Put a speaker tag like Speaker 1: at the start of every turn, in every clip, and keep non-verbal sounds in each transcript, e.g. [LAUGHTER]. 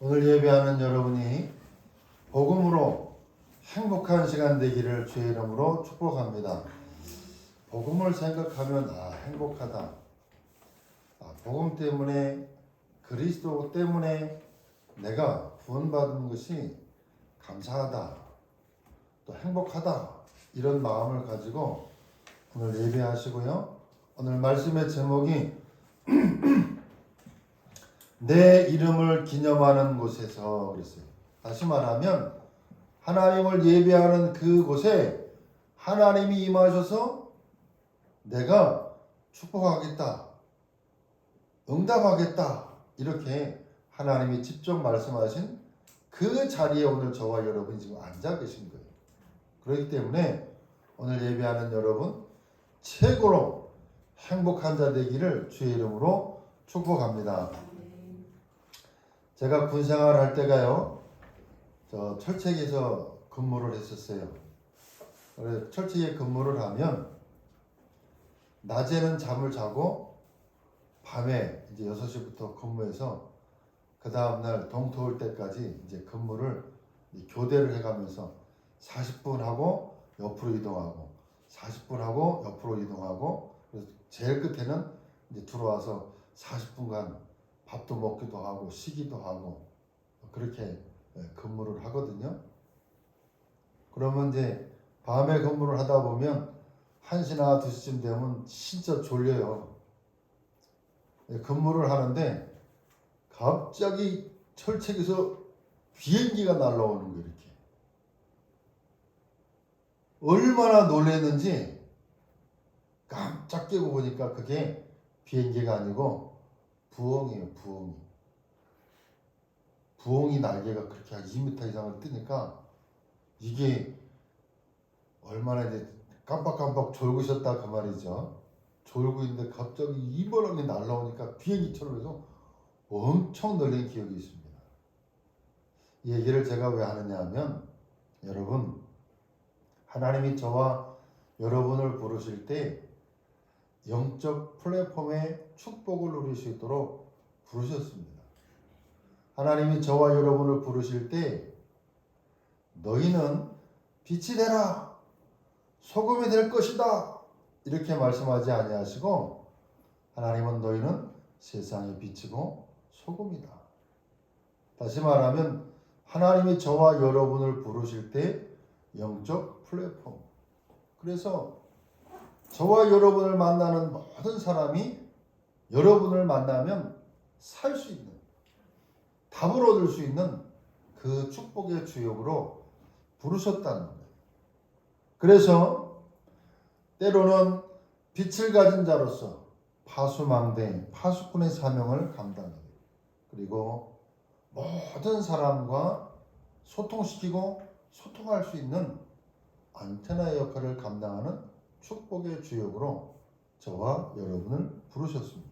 Speaker 1: 오늘 예배하는 여러분이 복음으로 행복한 시간 되기를 주의 이름으로 축복합니다. 복음을 생각하면 아 행복하다. 아, 복음 때문에 그리스도 때문에 내가 구원받은 것이 감사하다. 또 행복하다. 이런 마음을 가지고 오늘 예배하시고요. 오늘 말씀의 제목이 [CLEARS THROAT] 내 이름을 기념하는 곳에서 그랬어요. 다시 말하면 하나님을 예배하는 그곳에 하나님이 임하셔서 내가 축복하겠다. 응답하겠다. 이렇게 하나님이 직접 말씀하신 그 자리에 오늘 저와 여러분이 지금 앉아 계신 거예요. 그렇기 때문에 오늘 예배하는 여러분 최고로 행복한 자 되기를 주의 이름으로 축복합니다. 제가 군 생활 할 때가요, 저 철책에서 근무를 했었어요. 철책에 근무를 하면 낮에는 잠을 자고 밤에 이제 6시부터 근무해서 그 다음날 동토 올 때까지 이제 근무를 이 교대를 해가면서 40분 하고 옆으로 이동하고 40분 하고 옆으로 이동하고 그래서 제일 끝에는 이제 들어와서 40분간 밥도 먹기도 하고 쉬기도 하고 그렇게 예, 근무를 하거든요. 그러면 이제 밤에 근무를 하다 보면 1시나 2시쯤 되면 진짜 졸려요. 예, 근무를 하는데 갑자기 철책에서 비행기가 날라오는 거예요, 이렇게. 얼마나 놀랐는지 깜짝 깨고 보니까 그게 비행기가 아니고 부엉이에요, 부엉이. 부엉이 날개가 그렇게 한 2m 이상을 뜨니까 이게 얼마나 이제 깜빡깜빡 졸고 있었다 그 말이죠. 졸고 있는데 갑자기 이번함이 날라오니까 비행기처럼 해서 엄청 놀란 기억이 있습니다. 이 얘기를 제가 왜 하느냐 하면 여러분 하나님이 저와 여러분을 부르실 때 영적 플랫폼의 축복을 누릴 수 있도록 부르셨습니다. 하나님이 저와 여러분을 부르실 때 너희는 빛이 되라 소금이 될 것이다 이렇게 말씀하지 아니하시고 하나님은 너희는 세상의 빛이고 소금이다. 다시 말하면 하나님이 저와 여러분을 부르실 때 영적 플랫폼. 그래서 저와 여러분을 만나는 모든 사람이 여러분을 만나면 살 수 있는 답을 얻을 수 있는 그 축복의 주역으로 부르셨다는 거예요. 그래서 때로는 빛을 가진 자로서 파수망대, 파수꾼의 사명을 감당해요. 그리고 모든 사람과 소통시키고 소통할 수 있는 안테나의 역할을 감당하는 축복의 주역으로 저와 여러분을 부르셨습니다.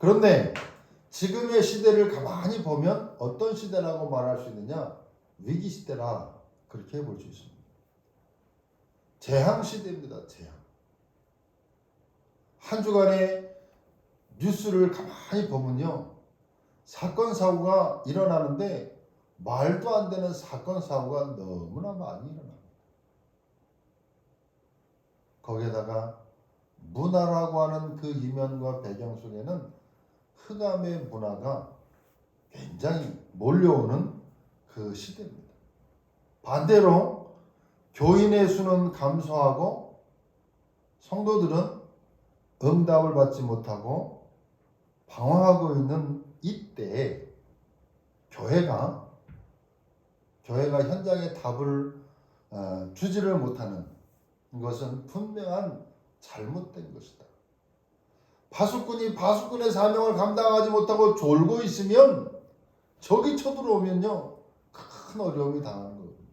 Speaker 1: 그런데 지금의 시대를 가만히 보면 어떤 시대라고 말할 수 있느냐? 위기 시대라 그렇게 볼 수 있습니다. 재앙 시대입니다. 재앙. 한 주간의 뉴스를 가만히 보면요. 사건 사고가 일어나는데 말도 안 되는 사건 사고가 너무나 많이 일어납니다. 거기에다가 문화라고 하는 그 이면과 배경 속에는 흑암의 문화가 굉장히 몰려오는 그 시대입니다. 반대로 교인의 수는 감소하고 성도들은 응답을 받지 못하고 방황하고 있는 이때에 교회가 교회가 현장에 답을 어, 주지를 못하는 것은 분명한 잘못된 것이다. 파수꾼이 파수꾼의 사명을 감당하지 못하고 졸고 있으면 적이 쳐들어오면요 큰 어려움이 당하는 거거든요.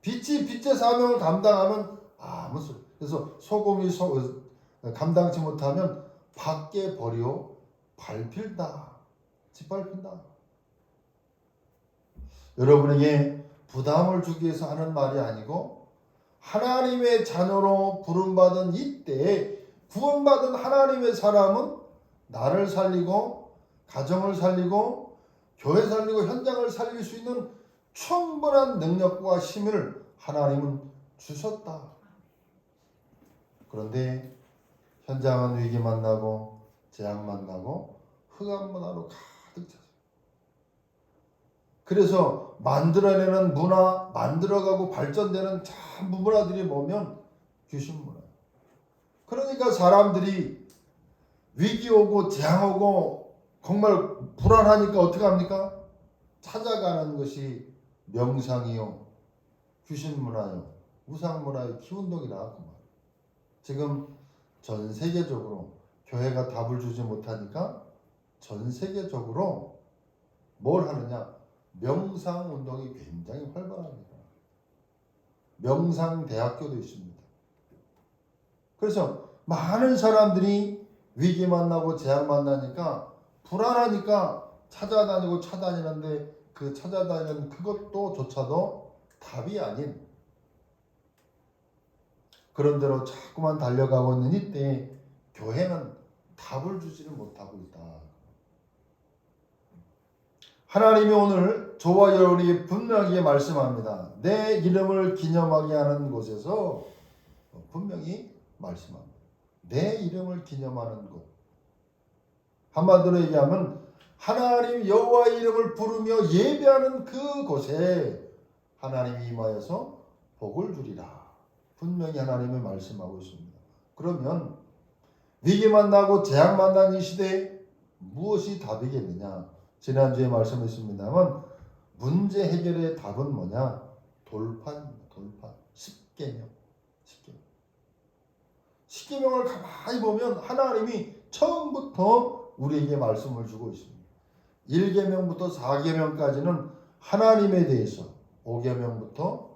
Speaker 1: 빛이 빛의 사명을 감당하면 아무 소리. 그래서 소금이 소, 감당치 못하면 밖에 버려 밟힌다. 짓밟힌다. 여러분에게 부담을 주기 위해서 하는 말이 아니고 하나님의 자녀로 부름받은 이때에 구원받은 하나님의 사람은 나를 살리고 가정을 살리고 교회 살리고 현장을 살릴 수 있는 충분한 능력과 힘을 하나님은 주셨다. 그런데 현장은 위기 만나고 재앙 만나고 흑암 문화로 가득 찼어요. 그래서 만들어내는 문화, 만들어가고 발전되는 전부 문화들이 보면 귀신 문화. 그러니까 사람들이 위기 오고 재앙 오고 정말 불안하니까 어떻게 합니까? 찾아가는 것이 명상이요, 귀신 문화요, 우상 문화의 기운동이라 그 말. 지금 전 세계적으로 교회가 답을 주지 못하니까 전 세계적으로 뭘 하느냐? 명상 운동이 굉장히 활발합니다. 명상 대학교도 있습니다. 그래서 많은 사람들이 위기 만나고 재앙 만나니까 불안하니까 찾아다니고 찾아다니는데 그 찾아다니는 그것도 조차도 답이 아닌 그런 대로 자꾸만 달려가고 있는 이때 교회는 답을 주지를 못하고 있다. 하나님이 오늘 저와 여러분에게 분명하게 말씀합니다. 내 이름을 기념하게 하는 곳에서 분명히 말씀합니다. 내 이름을 기념하는 곳. 한마디로 얘기하면 하나님 여호와의 이름을 부르며 예배하는 그 곳에 하나님이 임하여서 복을 주리라. 분명히 하나님이 말씀하고 있습니다. 그러면 위기 만 나고 재앙 만 난 이 시대에 무엇이 답이겠느냐? 지난주에 말씀했습니다만 문제 해결의 답은 뭐냐? 돌판. 십계명. 십계명. 십계명을 가만히 보면 하나님이 처음부터 우리에게 말씀을 주고 있습니다. 1계명부터 4계명까지는 하나님에 대해서 5계명부터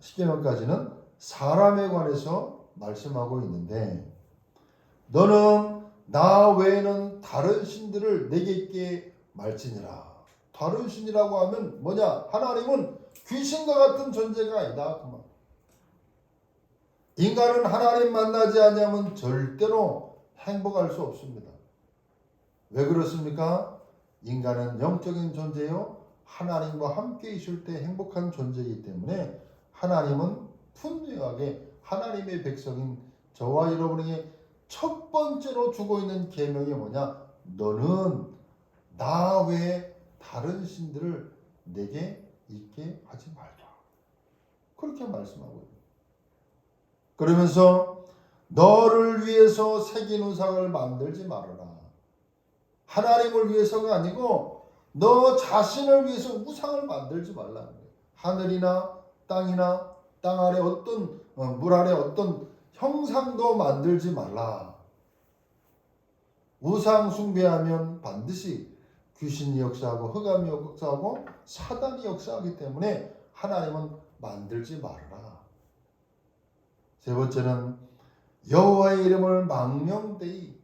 Speaker 1: 10계명까지는 사람에 관해서 말씀하고 있는데 너는 나 외에는 다른 신들을 내게 있게 말지니라. 다른 신이라고 하면 뭐냐? 하나님은 귀신과 같은 존재가 아니다. 인간은 하나님 만나지 않으면 절대로 행복할 수 없습니다. 왜 그렇습니까? 인간은 영적인 존재요. 하나님과 함께 있을 때 행복한 존재이기 때문에 하나님은 분명하게 하나님의 백성인 저와 여러분에게 첫 번째로 주고 있는 계명이 뭐냐? 너는 나 외에 다른 신들을 내게 있게 하지 말라. 그렇게 말씀하고 있습니다. 그러면서 너를 위해서 새긴 우상을 만들지 말아라. 하나님을 위해서가 아니고 너 자신을 위해서 우상을 만들지 거예요. 하늘이나 땅이나 땅 아래 어떤 어, 물 아래 어떤 형상도 만들지 말라. 우상 숭배하면 반드시 귀신이 역사하고 흑암이 역사하고 사단이 역사하기 때문에 하나님은 만들지 말아라. 세 번째는 여호와의 이름을 망령되이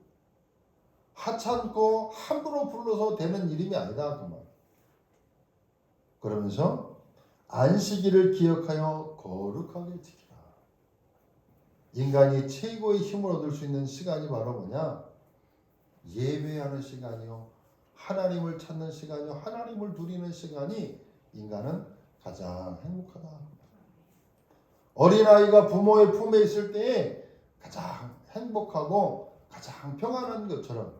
Speaker 1: 하찮고 함부로 불러서 되는 이름이 아니다 그 말. 그러면서 안식일을 기억하여 거룩하게 지키라. 인간이 최고의 힘을 얻을 수 있는 시간이 바로 뭐냐? 예배하는 시간이요. 하나님을 찾는 시간이요. 하나님을 누리는 시간이 인간은 가장 행복하다. 어린아이가 부모의 품에 있을 때에 가장 행복하고 가장 평안한 것처럼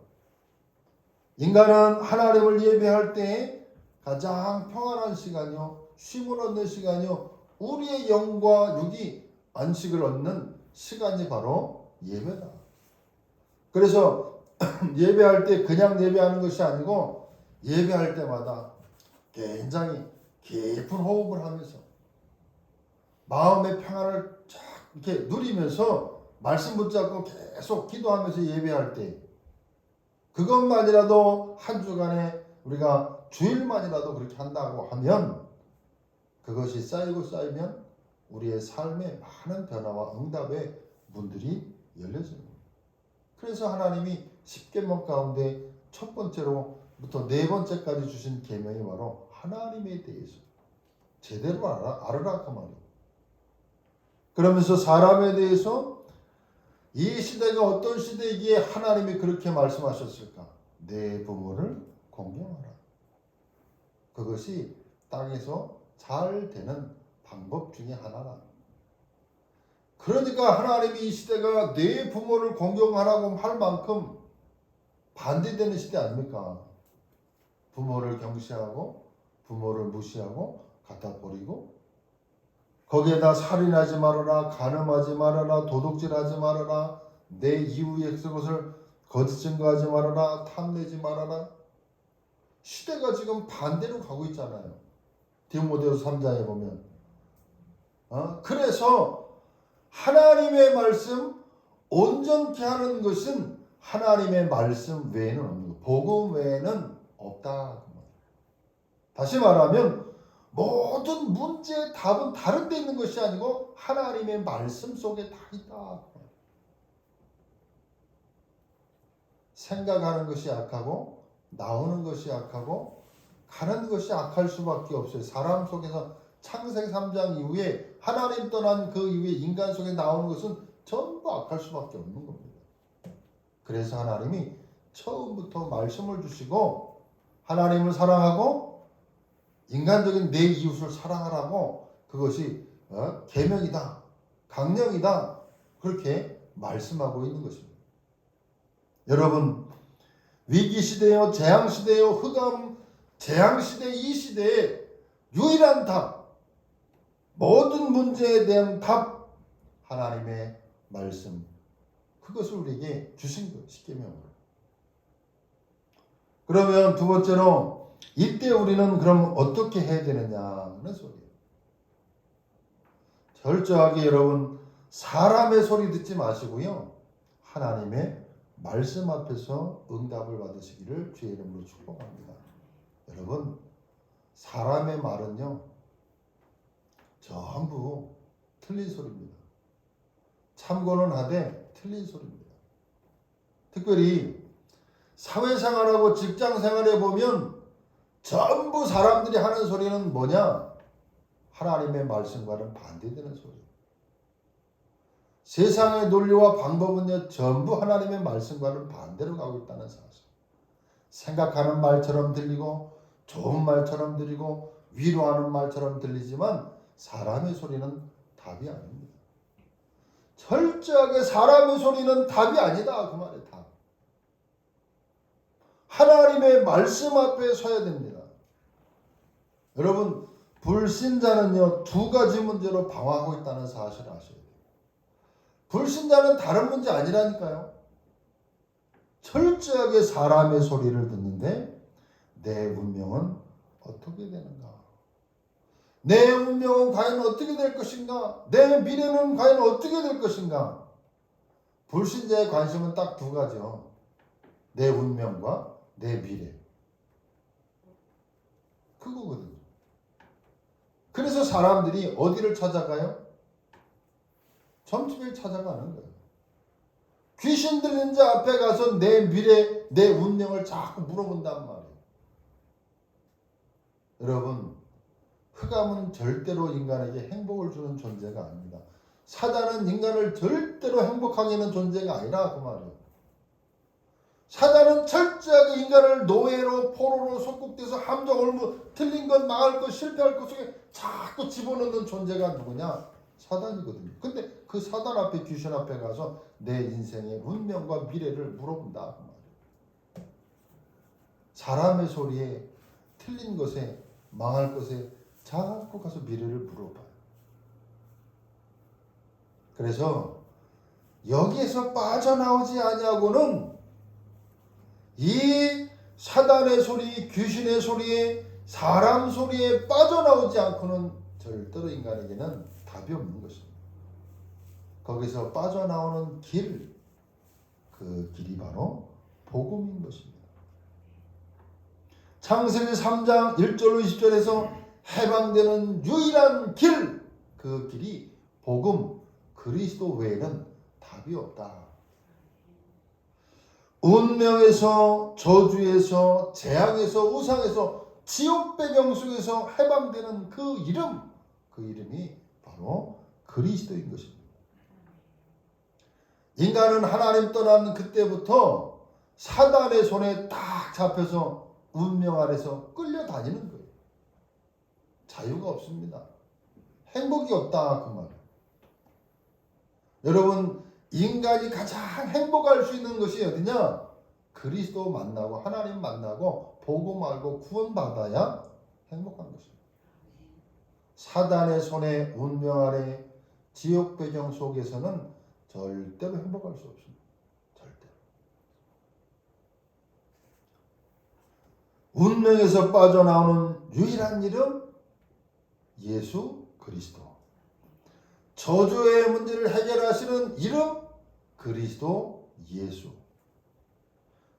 Speaker 1: 인간은 하나님을 예배할 때 가장 평안한 시간이요. 쉼을 얻는 시간이요. 우리의 영과 육이 안식을 얻는 시간이 바로 예배다. 그래서 [CLEARS THROAT] 예배할 때 그냥 예배하는 것이 아니고 예배할 때마다 굉장히 깊은 호흡을 하면서 마음의 평안을 쫙 이렇게 누리면서 말씀 붙잡고 계속 기도하면서 예배할 때 그것만이라도 한 주간에 우리가 주일만이라도 그렇게 한다고 하면 그것이 쌓이고 쌓이면 우리의 삶에 많은 변화와 응답의 문들이 열려집니다. 그래서 하나님이 10계명 가운데 첫 번째로부터 네 번째까지 주신 계명이 바로 하나님에 대해서 제대로 알아, 알아라 그 말이에요. 그러면서 사람에 대해서 이 시대가 어떤 시대이기에 하나님이 그렇게 말씀하셨을까? 내 부모를 공경하라. 그것이 땅에서 잘 되는 방법 중에 하나라. 그러니까 하나님이 이 시대가 내 부모를 공경하라고 할 만큼 반대되는 시대 아닙니까? 부모를 경시하고 부모를 무시하고 갖다 버리고 거기에다 살인하지 말아라 간음하지 말아라 도둑질하지 말아라 내 이후의 것을 거짓 증거하지 말아라 탐내지 말아라 시대가 지금 반대로 가고 있잖아요 디모데후서 3장에 보면 어? 그래서 하나님의 말씀 온전케 하는 것은 하나님의 말씀 외에는 없는 거 복음 외에는 없다 그. 다시 말하면 모든 문제의 답은 다른 데 있는 것이 아니고 하나님의 말씀 속에 다 있다. 생각하는 것이 악하고 나오는 것이 악하고 가는 것이 악할 수밖에 없어요. 사람 속에서 창세기 3장 이후에 하나님 떠난 그 이후에 인간 속에 나오는 것은 전부 악할 수밖에 없는 겁니다. 그래서 하나님이 처음부터 말씀을 주시고 하나님을 사랑하고 인간적인 내 이웃을 사랑하라고 그것이 어? 계명이다, 강령이다 그렇게 말씀하고 있는 것입니다. 여러분 위기 시대요, 재앙 시대요, 흑암 재앙 시대 이 시대에 유일한 답, 모든 문제에 대한 답 하나님의 말씀 그것을 우리에게 주신 것 십계명으로. 그러면 두 번째로 이때 우리는 그럼 어떻게 해야 되느냐는 소리예요. 철저하게 여러분 사람의 소리 듣지 마시고요. 하나님의 말씀 앞에서 응답을 받으시기를 주의 이름으로 축복합니다. 여러분 사람의 말은요 전부 틀린 소리입니다. 참고는 하되 틀린 소리입니다. 특별히 사회생활하고 직장생활에 보면 전부 사람들이 하는 소리는 뭐냐? 하나님의 말씀과는 반대되는 소리. 세상의 논리와 방법은요 전부 하나님의 말씀과는 반대로 가고 있다는 사실. 생각하는 말처럼 들리고 좋은 말처럼 들리고 위로하는 말처럼 들리지만 사람의 소리는 답이 아닙니다. 철저하게 사람의 소리는 답이 아니다 그 말이에요 답. 하나님의 말씀 앞에 서야 됩니다. 여러분 불신자는요 두 가지 문제로 방황하고 있다는 사실을 아셔야 돼요. 불신자는 다른 문제 아니라니까요. 철저하게 사람의 소리를 듣는데 내 운명은 어떻게 되는가? 내 운명은 과연 어떻게 될 것인가? 내 미래는 과연 어떻게 될 것인가? 불신자의 관심은 딱 두 가지요. 내 운명과 내 미래. 그거거든요. 그래서 사람들이 어디를 찾아가요? 점집을 찾아가는 거예요. 귀신 들린 자 앞에 가서 내 미래, 내 운명을 자꾸 물어본단 말이에요. 여러분, 흑암은 절대로 인간에게 행복을 주는 존재가 아닙니다. 사단은 인간을 절대로 행복하게 하는 존재가 아니라 그 말이에요. 사단은 철저하게 인간을 노예로 포로로 속국돼서 함정 올무 틀린 것 망할 것 실패할 것 속에 자꾸 집어넣는 존재가 누구냐? 사단이거든요. 근데 그 사단 앞에 귀신 앞에 가서 내 인생의 운명과 미래를 물어본다. 그. 사람의 소리에 틀린 것에 망할 것에 자꾸 가서 미래를 물어봐요. 그래서 여기에서 빠져나오지 아니하고는 이 사단의 소리, 귀신의 소리에 사람 소리에 빠져나오지 않고는 절대로 인간에게는 답이 없는 것입니다. 거기서 빠져나오는 길, 그 길이 바로 복음인 것입니다. 창세기 3장 1절로 20절에서 해방되는 유일한 길, 그 길이 복음, 그리스도 외에는 답이 없다. 운명에서 저주에서 재앙에서 우상에서 지옥 배경 속에서 해방되는 그 이름, 그 이름이 바로 그리스도인 것입니다. 인간은 하나님 떠난 그때부터 사단의 손에 딱 잡혀서 운명 아래서 끌려다니는 거예요. 자유가 없습니다. 행복이 없다 그 말. 여러분 인간이 가장 행복할 수 있는 것이 어디냐? 그리스도 만나고 하나님 만나고 복음 알고 구원받아야 행복한 것입니다. 사단의 손에 운명 아래 지옥 배경 속에서는 절대로 행복할 수 없습니다. 운명에서 빠져나오는 유일한 이름 예수 그리스도. 저주의 문제를 해결하시는 이름 그리스도 예수.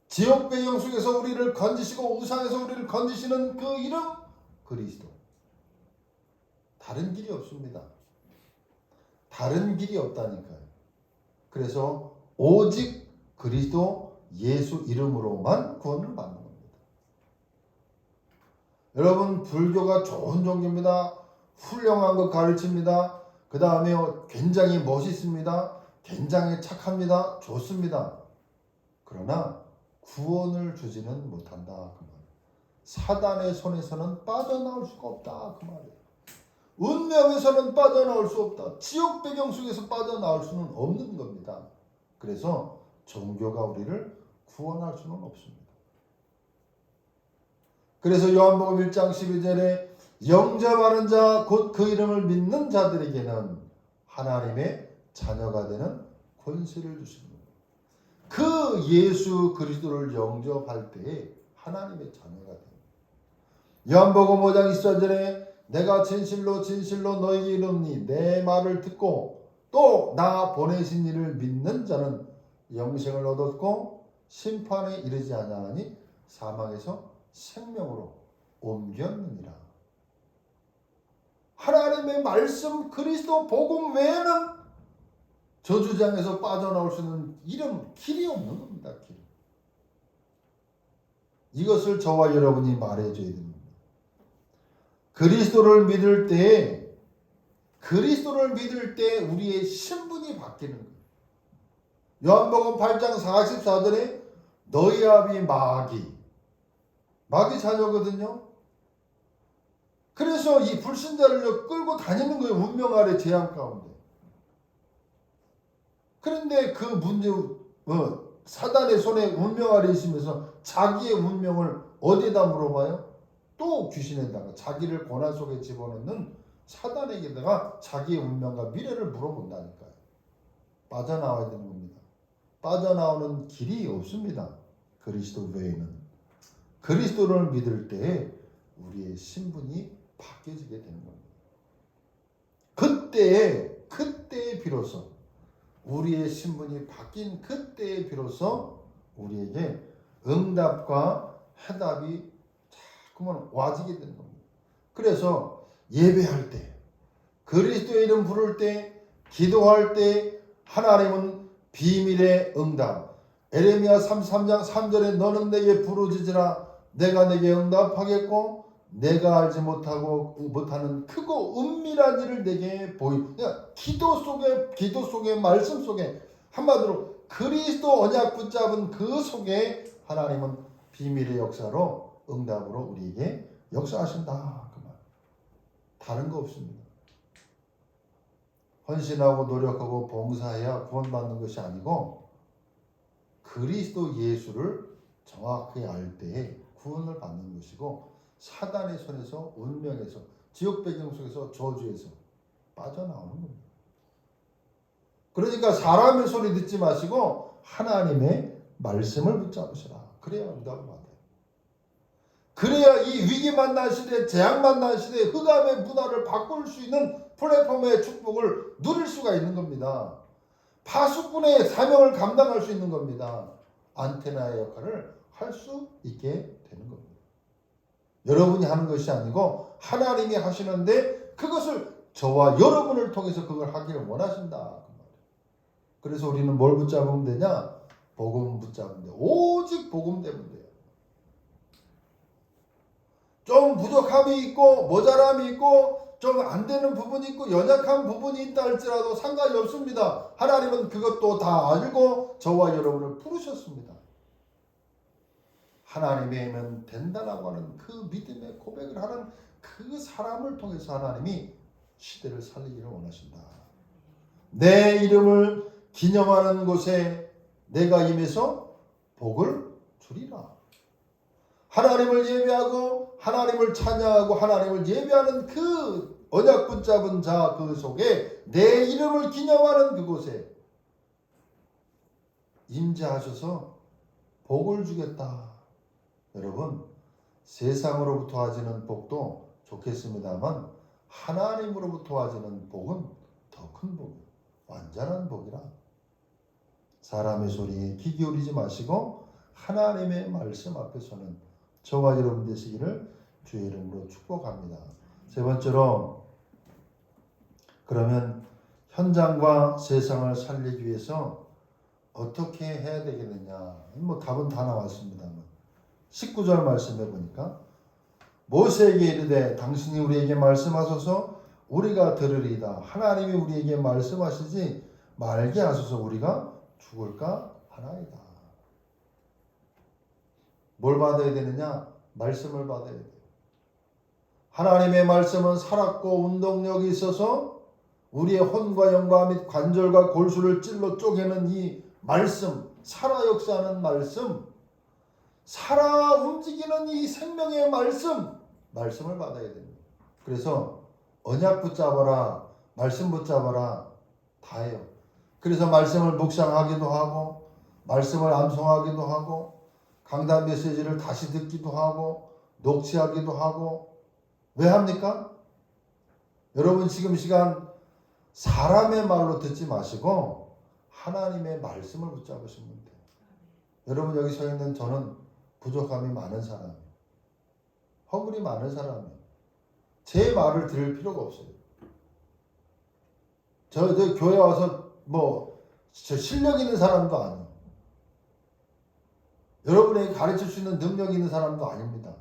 Speaker 1: 지옥 배경 속에서 우리를 건지시고 우상에서 우리를 건지시는 그 이름 그리스도. 다른 길이 없습니다. 다른 길이 없다니까요. 그래서 오직 그리스도 예수 이름으로만 구원을 받는 겁니다. 여러분 불교가 좋은 종교입니다. 훌륭한 것 가르칩니다. 그 다음에 굉장히 멋있습니다. 굉장히 착합니다. 좋습니다. 그러나 구원을 주지는 못한다 그 말. 사단의 손에서는 빠져나올 수가 없다 그 말이에요. 운명에서는 빠져나올 수 없다. 지옥 배경 속에서 빠져나올 수는 없는 겁니다. 그래서 종교가 우리를 구원할 수는 없습니다. 그래서 요한복음 1장 12절에 영접하는 자 곧 그 이름을 믿는 자들에게는 하나님의 자녀가 되는 권세를 주시는 겁니다. 그 예수 그리스도를 영접할 때에 하나님의 자녀가 됩니다. 요한복음 5장 24절에 내가 진실로 진실로 너에게 이르니 내 말을 듣고 또 나 보내신 이를 믿는 자는 영생을 얻었고 심판에 이르지 아니하니 사망에서 생명으로 옮겼느니라. 하나님의 말씀 그리스도 복음 외에는 저주장에서 빠져나올 수 있는 이름 길이 없는 겁니다. 길. 이것을 저와 여러분이 말해줘야 됩니다. 그리스도를 믿을 때 그리스도를 믿을 때 우리의 신분이 바뀌는 거예요. 요한복음 8장 44절에 너희 아비 마귀 마귀 자녀거든요. 그래서 이 불신자를 끌고 다니는 거예요. 운명 아래 재앙 가운데. 그런데 그 문제 어, 사단의 손에 운명 아래 있으면서 자기의 운명을 어디다 물어봐요? 또 귀신에다가 자기를 고난 속에 집어넣는 사단에게다가 자기의 운명과 미래를 물어본다니까요. 빠져나와야 되는 겁니다. 빠져나오는 길이 없습니다. 그리스도 외에는. 그리스도를 믿을 때 우리의 신분이 바뀌어지게 되는 겁니다. 그때에, 그때에 비로소 우리의 신분이 바뀐 그때에 비로소 우리에게 응답과 해답이 자꾸만 와지게 되는 겁니다. 그래서 예배할 때, 그리스도의 이름 부를 때, 기도할 때 하나님은 비밀의 응답. 에레미야 33장 3절에 너는 내게 부르짖으라 내가 내게 응답하겠고 내가 알지 못하고 못하는 크고 은밀한 일을 내게 보이. 그러니까 기도 속에 기도 속에 말씀 속에 한마디로 그리스도 언약 붙잡은 그 속에 하나님은 비밀의 역사로 응답으로 우리에게 역사하신다 그 말. 다른 거 없습니다. 헌신하고 노력하고 봉사해야 구원받는 것이 아니고 그리스도 예수를 정확히 알 때에 구원을 받는 것이고 사단의 손에서 운명에서 지옥 배경 속에서 저주에서 빠져나오는 겁니다. 그러니까 사람의 소리 듣지 마시고 하나님의 말씀을 붙잡으시라. 그래야 응답을 받아요. 그래야 이 위기 만난 시대, 재앙 만난 시대, 흑암의 문화를 바꿀 수 있는 플랫폼의 축복을 누릴 수가 있는 겁니다. 파수꾼의 사명을 감당할 수 있는 겁니다. 안테나의 역할을 할 수 있게 되는 겁니다. 여러분이 하는 것이 아니고 하나님이 하시는데 그것을 저와 여러분을 통해서 그걸 하기를 원하신다. 그래서 우리는 뭘 붙잡으면 되냐? 복음 붙잡으면 돼. 오직 복음 되면 돼요. 좀 부족함이 있고 모자람이 있고 좀 안 되는 부분이 있고 연약한 부분이 있다 할지라도 상관이 없습니다. 하나님은 그것도 다 알고 저와 여러분을 부르셨습니다. 하나님이면 된다라고 하는 그 믿음의 고백을 하는 그 사람을 통해서 하나님이 시대를 살리기를 원하신다. 내 이름을 기념하는 곳에 내가 임해서 복을 주리라. 하나님을 예배하고 하나님을 찬양하고 하나님을 예배하는 그 언약 붙잡은 자 그 속에 내 이름을 기념하는 그곳에 임재하셔서 복을 주겠다. 여러분 세상으로부터 와지는 복도 좋겠습니다만 하나님으로부터 와지는 복은 더 큰 복이에요. 완전한 복이라. 사람의 소리에 귀 기울이지 마시고 하나님의 말씀 앞에서는 저와 여러분 되시기를 주의 이름으로 축복합니다. 세 번째로 그러면 현장과 세상을 살리기 위해서 어떻게 해야 되겠느냐? 뭐 답은 다 나왔습니다만 19절 말씀해 보니까 모세에게 이르되 당신이 우리에게 말씀하소서 우리가 들으리이다. 하나님이 우리에게 말씀하시지 말게 하소서 우리가 죽을까 하나이다. 뭘 받아야 되느냐? 말씀을 받아야 돼요. 하나님의 말씀은 살았고 운동력이 있어서 우리의 혼과 영과 및 관절과 골수를 찔러 쪼개는 이 말씀, 살아 역사하는 말씀, 살아 움직이는 이 생명의 말씀, 말씀을 받아야 됩니다. 그래서 언약 붙잡아라, 말씀 붙잡아라, 다 해요. 그래서 말씀을 묵상하기도 하고, 말씀을 암송하기도 하고, 강단 메시지를 다시 듣기도 하고, 녹취하기도 하고, 왜 합니까? 여러분 지금 시간 사람의 말로 듣지 마시고 하나님의 말씀을 붙잡으시면 돼요. 여러분 여기 서 있는 저는 부족함이 많은 사람이에요. 허물이 많은 사람이에요. 제 말을 들을 필요가 없어요. 저, 저 교회 와서 뭐, 저 실력 있는 사람도 아니에요. 여러분에게 가르칠 수 있는 능력 있는 사람도 아닙니다.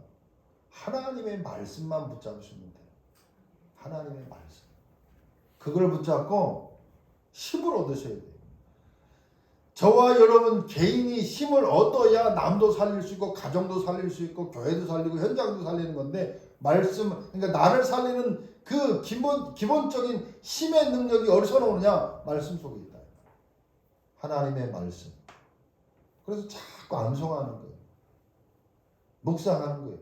Speaker 1: 하나님의 말씀만 붙잡으시면 돼요. 하나님의 말씀. 그걸 붙잡고 힘을 얻으셔야 돼요. 저와 여러분 개인이 힘을 얻어야 남도 살릴 수 있고 가정도 살릴 수 있고 교회도 살리고 현장도 살리는 건데 말씀 그러니까 나를 살리는 그 기본 기본적인 힘의 능력이 어디서 나오느냐 말씀 속에 있다. 하나님의 말씀. 그래서 자꾸 암송하는 거예요. 묵상하는 거예요.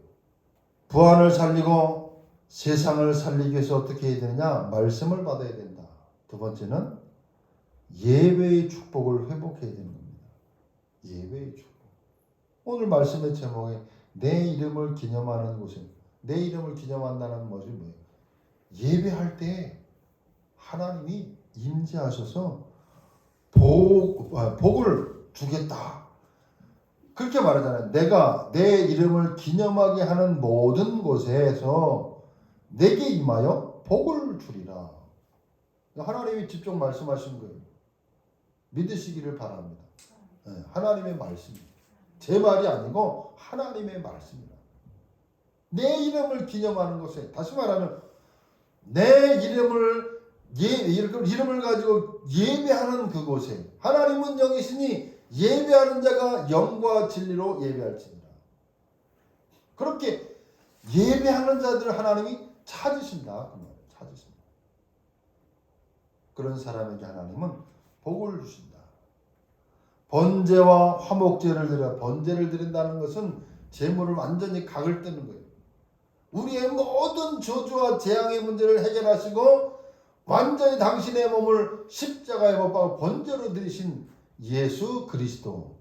Speaker 1: 부안을 살리고 세상을 살리기 위해서 어떻게 해야 되느냐? 말씀을 받아야 된다. 두 번째는 예배의 축복을 회복해야 되는 겁니다. 예배의 축복. 오늘 말씀의 제목에 내 이름을 기념하는 곳에 내 이름을 기념한다는 것이 뭐예요? 예배할 때 하나님이 임재하셔서 복, 아, 복을 주겠다. 그렇게 말하잖아요. 내가 내 이름을 기념하게 하는 모든 곳에서 내게 임하여 복을 주리라. 하나님이 직접 말씀하신 거예요. 믿으시기를 바랍니다. 네, 하나님의 말씀. 제 말이 아니고 하나님의 말씀이다. 내 이름을 기념하는 곳에 다시 말하면 내 이름을 예, 이름을 가지고 예배하는 그곳에 하나님은 영이시니 예배하는 자가 영과 진리로 예배할지니라. 그렇게 예배하는 자들을 하나님이 찾으신다. 그. 찾으신다. 그런 사람에게 하나님은 복을 주신다. 번제와 화목제를 드려 번제를 드린다는 것은 재물을 완전히 각을 뜨는 거예요. 우리의 모든 저주와 재앙의 문제를 해결하시고 완전히 당신의 몸을 십자가에 못 박아 번제로 드리신 예수 그리스도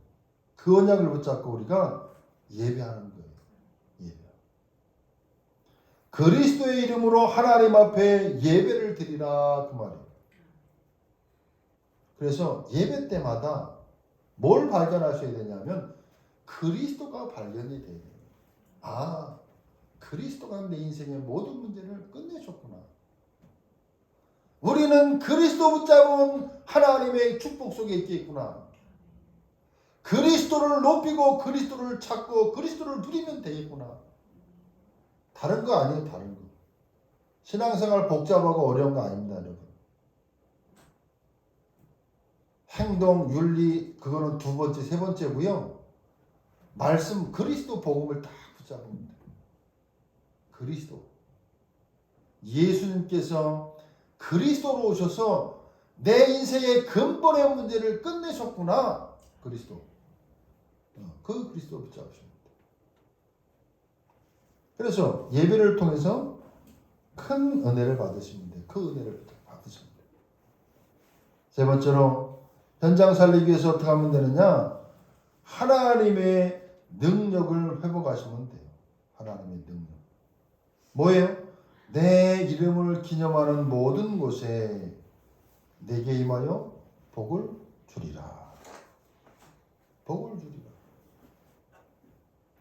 Speaker 1: 그 언약을 붙잡고 우리가 예배하는 거예요. 예배. 그리스도의 이름으로 하나님 앞에 예배를 드리라 그 말이에요. 그래서 예배 때마다 뭘 발견하셔야 되냐면 그리스도가 발견이 돼요. 아, 그리스도가 내 인생의 모든 문제를 끝내셨구나. 우리는 그리스도 붙잡은 하나님의 축복 속에 있겠구나. 그리스도를 높이고 그리스도를 찾고 그리스도를 누리면 되겠구나. 다른 거 아니에요, 다른 거. 신앙생활 복잡하고 어려운 거 아닙니다, 여러분. 행동, 윤리, 그거는 두 번째, 세 번째고요. 말씀 그리스도 복음을 다 붙잡으면 돼. 그리스도. 예수님께서 그리스도로 오셔서 내 인생의 근본의 문제를 끝내셨구나. 그리스도. 어, 그 그리스도 붙잡으십니다. 그래서 예배를 통해서 큰 은혜를 받으시면 돼요. 그 은혜를 받으시면 돼요. 세 번째로 현장 살리기 위해서 어떻게 하면 되느냐? 하나님의 능력을 회복하시면 돼요. 하나님의 능력. 뭐예요? 내 이름을 기념하는 모든 곳에 내게 임하여 복을 주리라. 복을 주리라.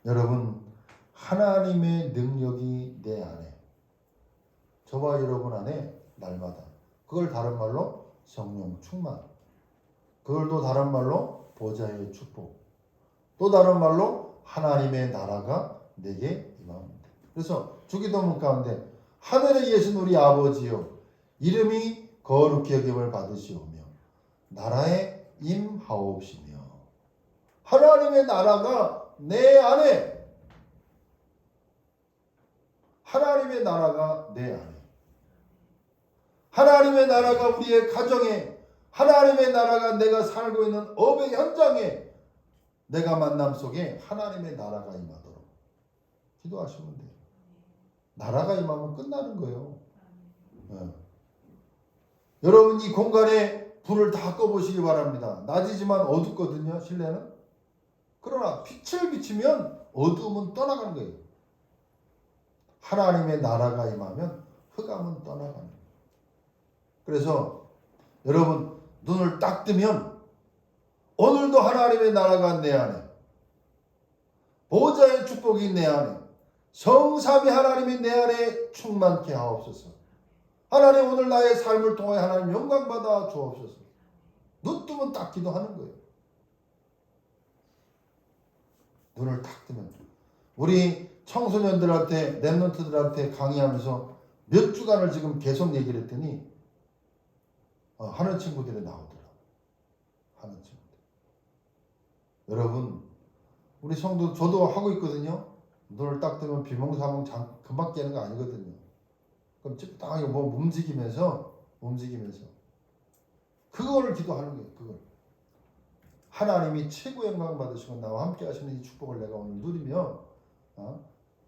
Speaker 1: 여러분, 하나님의 능력이 내 안에, 저와 여러분 안에 날마다, 그걸 다른 말로 성령 충만, 그걸 또 다른 말로 보좌의 축복, 또 다른 말로 하나님의 나라가 내게 임합니다. 그래서 주기도문 가운데 하늘에 계신 우리 아버지요 이름이 거룩히 여김을 받으시오며 나라에 임하옵시며 하나님의 나라가 내 안에 하나님의 나라가 내 안에 하나님의 나라가 우리의 가정에 하나님의 나라가 내가 살고 있는 업의 현장에 내가 만남 속에 하나님의 나라가 임하도록 기도하시면 돼요. 나라가 임하면 끝나는 거예요. 예. 여러분 이 공간에 불을 다 꺼보시기 바랍니다. 낮이지만 어둡거든요. 실내는. 그러나 빛을 비치면 어두움은 떠나가는 거예요. 하나님의 나라가 임하면 흑암은 떠나가는 거예요. 그래서 여러분 눈을 딱 뜨면 오늘도 하나님의 나라가 내 안에 보좌의 축복이 내 안에 성삼위 하나님이 내 안에 충만케 하옵소서. 하나님 오늘 나의 삶을 통해 하나님 영광 받아 주옵소서. 눈 뜨면 딱 기도하는 거예요. 눈을 딱 뜨면 우리 청소년들한테 랩런트들한테 강의하면서 몇 주간을 지금 계속 얘기를 했더니 어, 하는 친구들이 나오더라. 하는 친구들. 여러분 우리 성도 저도 하고 있거든요. 눈을 딱 뜨면 비몽사몽 잠 금방 깨는 거 아니거든요. 그럼 적당하게 뭐 움직이면서 움직이면서 그거를 기도하는 거예요. 그걸 하나님이 최고 영광 받으시고 나와 함께 하시는 이 축복을 내가 오늘 누리며 어?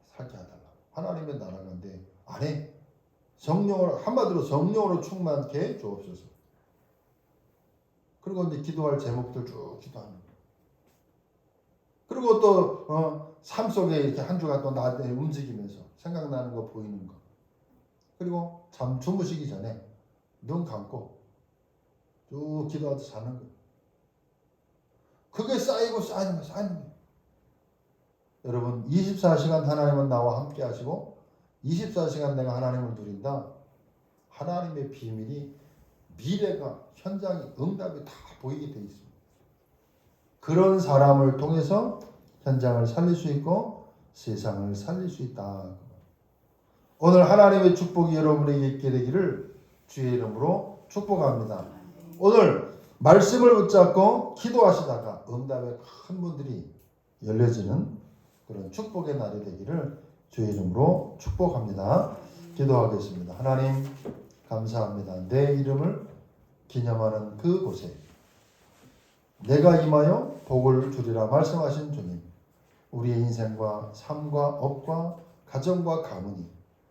Speaker 1: 살게 해달라. 하나님의 나라가 내 안에 성령으로 한마디로 성령으로 충만케 해 주옵소서. 그리고 이제 기도할 제목들 쭉 기도하는. 그리고 또 어, 삶 속에 이렇게 한 주간 또 나한테 움직이면서 생각나는 거 보이는 거. 그리고 잠 주무시기 전에 눈 감고 쭉 기도하듯 자는 거. 그게 쌓이고 쌓이는 거 쌓이는 거. 여러분 24시간 하나님은 나와 함께 하시고 24시간 내가 하나님을 누린다. 하나님의 비밀이 미래가 현장이 응답이 다 보이게 돼 있습니다. 그런 사람을 통해서 현장을 살릴 수 있고 세상을 살릴 수 있다. 오늘 하나님의 축복이 여러분에게 있게 되기를 주의 이름으로 축복합니다. 오늘 말씀을 붙잡고 기도하시다가 응답의 큰 문들이 열려지는 그런 축복의 날이 되기를 주의 이름으로 축복합니다. 기도하겠습니다. 하나님 감사합니다. 내 이름을 기념하는 그곳에 내가 임하여 복을 주리라 말씀하신 주님. 우리의 인생과 삶과 업과 가정과 가문이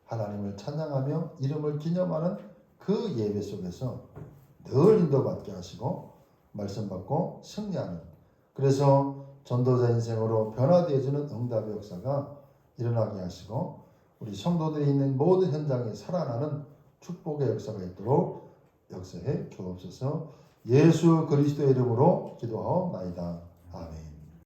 Speaker 1: 하나님을 찬양하며 이름을 기념하는 그 예배 속에서 늘 인도받게 하시고 말씀 받고 승리하는 그래서 전도자 인생으로 변화되어지는 응답의 역사가 일어나게 하시고 우리 성도들이 있는 모든 현장에 살아나는 축복의 역사가 있도록 역사해 주옵소서 예수 그리스도의 이름으로 기도하옵나이다. 아멘.